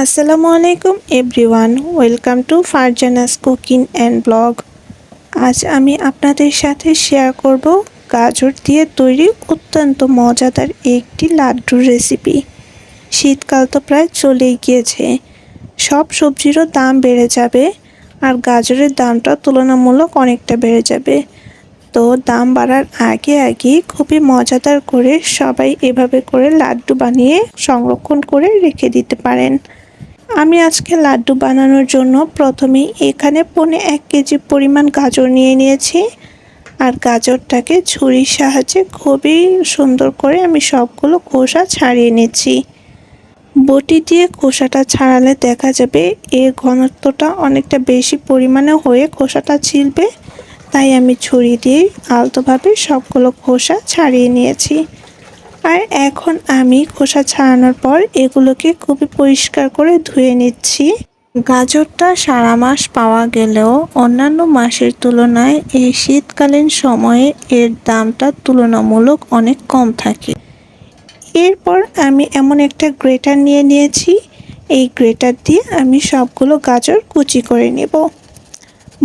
আসসালামু আলাইকুম everyone, welcome to Farzana's cooking and blog. আজ আমি আপনাদের সাথে শেয়ার করব গাজর দিয়ে তৈরি অত্যন্ত মজাদার একটি লাড্ডুর রেসিপি। শীতকাল তো প্রায় চলেই গিয়েছে। সব সবজিরও দাম বেড়ে যাবে আর গাজরের দামটা তুলনামূলক অনেকটা বেড়ে যাবে। তো দাম বাড়ার আগে আগে খুবই মজাদার করে সবাই এভাবে করে লাড্ডু বানিয়ে সংরক্ষণ করে রেখে দিতে পারেন। আমি আজকে লাড্ডু বানানোর জন্য প্রথমেই এখানে পনে এক কেজি পরিমাণ গাজর নিয়ে নিয়েছি। আর গাজরটাকে ছুরির সাহায্যে খুবই সুন্দর করে আমি সবগুলো খোসা ছাড়িয়ে নিচ্ছি। বটি দিয়ে খোসাটা ছাড়ালে দেখা যাবে এর ঘনত্বটা অনেকটা বেশি পরিমাণে হয়ে খোসাটা ছিলবে। তাই আমি ছুরি দিয়ে আলতোভাবে সবগুলো খোসা ছাড়িয়ে নিয়েছি। আর এখন আমি খোসা ছাড়ানোর পর এগুলোকে খুবই পরিষ্কার করে ধুয়ে নিচ্ছি। গাজরটা সারা মাস পাওয়া গেলেও অন্যান্য মাসের তুলনায় এই শীতকালীন সময়ে এর দামটা তুলনামূলক অনেক কম থাকে। এরপর আমি এমন একটা গ্রেটার নিয়ে নিয়েছি। এই গ্রেটার দিয়ে আমি সবগুলো গাজর কুচি করে নেব।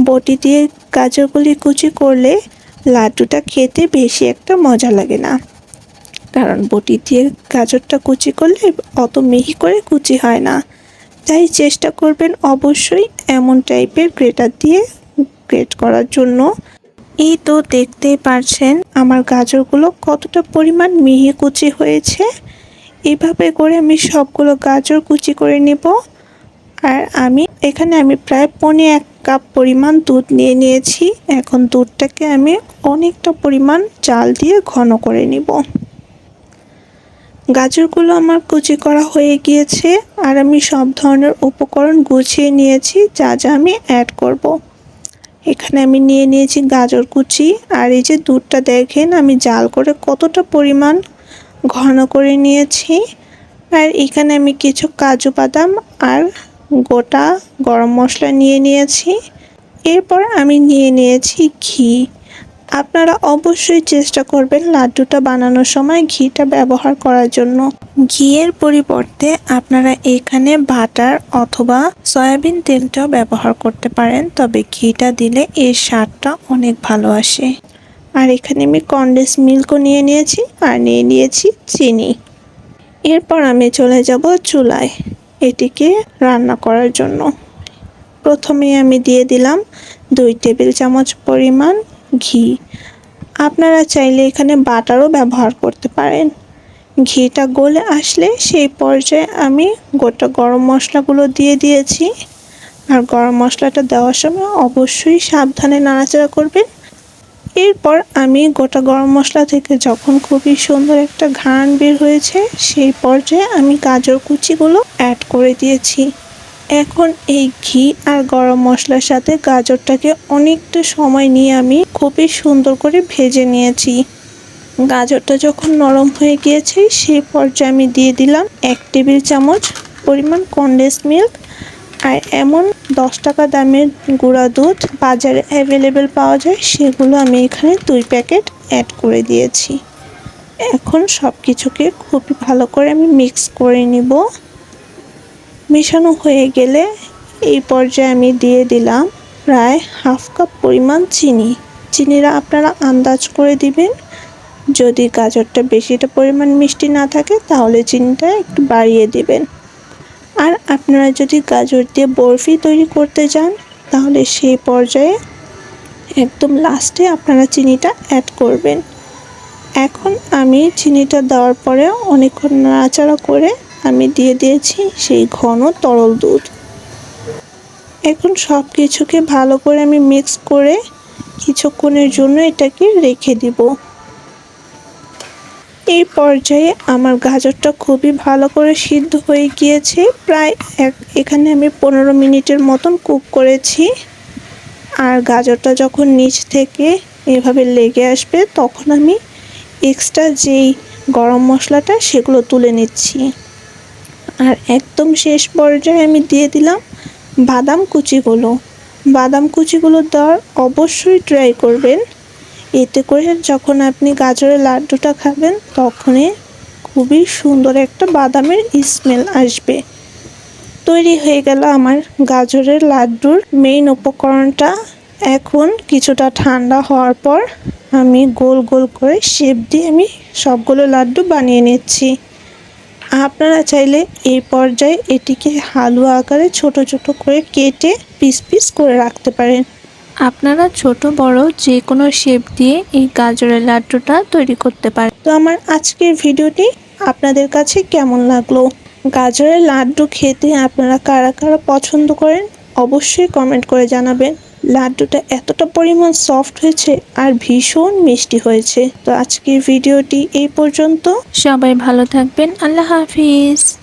বটি দিয়ে গাজরগুলি কুচি করলে লাড্ডুটা খেতে বেশি একটা মজা লাগে না। কারণ বটি দিয়ে গাজরটা কুচি করলে অত মিহি করে কুচি হয় না। তাই চেষ্টা করবেন অবশ্যই এমন টাইপের গ্রেটার দিয়ে গ্রেট করার জন্য। এই তো দেখতেই পারছেন আমার গাজরগুলো কতটা পরিমাণ মিহি কুচি হয়েছে। এভাবে করে আমি সবগুলো গাজর কুচি করে নেব। আর আমি, এখানে আমি প্রায় পনে এক কাপ পরিমাণ দুধ নিয়ে নিয়েছি। এখন দুধটাকে আমি অনেকটা পরিমাণ চাল দিয়ে ঘন করে নিব। গাজরগুলো আমার কুচি করা হয়ে গিয়েছে আর আমি সব ধরনের উপকরণ গুছিয়ে নিয়েছি, যা যা আমি অ্যাড করব। এখানে আমি নিয়ে নিয়েছি গাজর কুচি আর এই যে দুধটা দেখেন, আমি জাল করে কতটা পরিমাণ ঘন করে নিয়েছি। আর এখানে আমি কিছু কাজু বাদাম আর গোটা গরম মশলা নিয়ে নিয়েছি। এরপর আমি নিয়ে নিয়েছি ঘি। আপনারা অবশ্যই চেষ্টা করবেন লাড্ডুটা বানানোর সময় ঘিটা ব্যবহার করার জন্য। ঘিয়ের পরিবর্তে আপনারা এখানে বাটার অথবা সয়াবিন তেলটাও ব্যবহার করতে পারেন, তবে ঘিটা দিলে এর স্বাদটা অনেক ভালো আসে। আর এখানে আমি কন্ডেন্স মিল্কও নিয়ে নিয়েছি আর নিয়ে নিয়েছি চিনি। এরপর আমি চলে যাব চুলায়, এটিকে রান্না করার জন্য। প্রথমে আমি দিয়ে দিলাম দুই টেবিল চামচ পরিমাণ ঘি। আপনারা চাইলে এখানে বাটারও ব্যবহার করতে পারেন। ঘিটা গলে আসলে সেই পর্যায়ে আমি গোটা গরম মশলাগুলো দিয়ে দিয়েছি। আর গরম মশলাটা দেওয়ার সময় অবশ্যই সাবধানে নাড়াচাড়া করবেন। এরপর আমি গোটা গরম মশলা থেকে যখন খুবই সুন্দর একটা ঘ্রাণ বের হয়েছে, সেই পর্যায়ে আমি গাজর কুচিগুলো অ্যাড করে দিয়েছি। এখন এই ঘি আর গরম মশলার সাথে গাজরটাকে অনেকটা সময় নিয়ে আমি খুবই সুন্দর করে ভেজে নিয়েছি। গাজরটা যখন নরম হয়ে গিয়েছে, সেই পর্যায়ে আমি দিয়ে দিলাম এক টেবিল চামচ পরিমাণ কন্ডেন্স মিল্ক আর এমন দশ টাকা দামের গুঁড়া দুধ বাজারে অ্যাভেলেবেল পাওয়া যায়, সেগুলো আমি এখানে দুই প্যাকেট অ্যাড করে দিয়েছি। এখন সব কিছুকে খুবই ভালো করে আমি মিক্স করে নিব। মেশানো হয়ে গেলে এই পর্যায়ে আমি দিয়ে দিলাম প্রায় হাফ কাপ পরিমাণ চিনি। চিনিরা আপনারা আন্দাজ করে দিবেন। যদি গাজরটা বেশিটা পরিমাণ মিষ্টি না থাকে, তাহলে চিনিটা একটু বাড়িয়ে দিবেন। আর আপনারা যদি গাজর দিয়ে বরফি তৈরি করতে যান তাহলে সেই পর্যায়ে একদম লাস্টে আপনারা চিনিটা অ্যাড করবেন। এখন আমি চিনিটা দেওয়ার পরে অনেকক্ষণ নাড়াচাড়া করে আমি দিয়ে দিয়েছি সেই ঘন তরল দুধ। এখন সব কিছুকে ভালো করে আমি মিক্স করে কিছুক্ষণের জন্য এটাকে রেখে দিব। এই পর্যায়ে আমার গাজরটা খুবই ভালো করে সিদ্ধ হয়ে গিয়েছে। প্রায় এক, এখানে আমি পনেরো মিনিটের মতন কুক করেছি। আর গাজরটা যখন নিচ থেকে এভাবে লেগে আসবে, তখন আমি এক্সট্রা যেই গরম মশলাটা, সেগুলো তুলে নিচ্ছি। আর একদম শেষ পর্যায়ে আমি দিয়ে দিলাম বাদাম কুচিগুলো। বাদাম কুচিগুলো দেওয়ার অবশ্যই ট্রাই করবেন। এতে করে যখন আপনি গাজরের লাড্ডুটা খাবেন, তখনই খুবই সুন্দর একটা বাদামের স্মেল আসবে। তৈরি হয়ে গেল আমার গাজরের লাড্ডুর মেইন উপকরণটা। এখন কিছুটা ঠান্ডা হওয়ার পর আমি গোল গোল করে শেপ দিয়ে আমি সবগুলো লাড্ডু বানিয়ে নিচ্ছি। আপনারা চাইলে এই পর্যায়ে এটিকে হালুয়া আকারে ছোট ছোট করে কেটে পিস পিস করে রাখতে পারেন। আপনারা ছোট বড় যে কোনো শেপ দিয়ে এই গাজরের লাড্ডুটা তৈরি করতে পারেন। তো আমার আজকের ভিডিওটি আপনাদের কাছে কেমন লাগল? গাজরের লাড্ডু খেতে আপনারা কারা কারা পছন্দ করেন? অবশ্যই কমেন্ট করে জানাবেন। লাড্ডুটা এতটা পরিমাণ সফট হয়েছে আর ভীষণ মিষ্টি হয়েছে। তো আজকের ভিডিওটি এই পর্যন্ত। সবাই ভালো থাকবেন। আল্লাহ হাফিজ।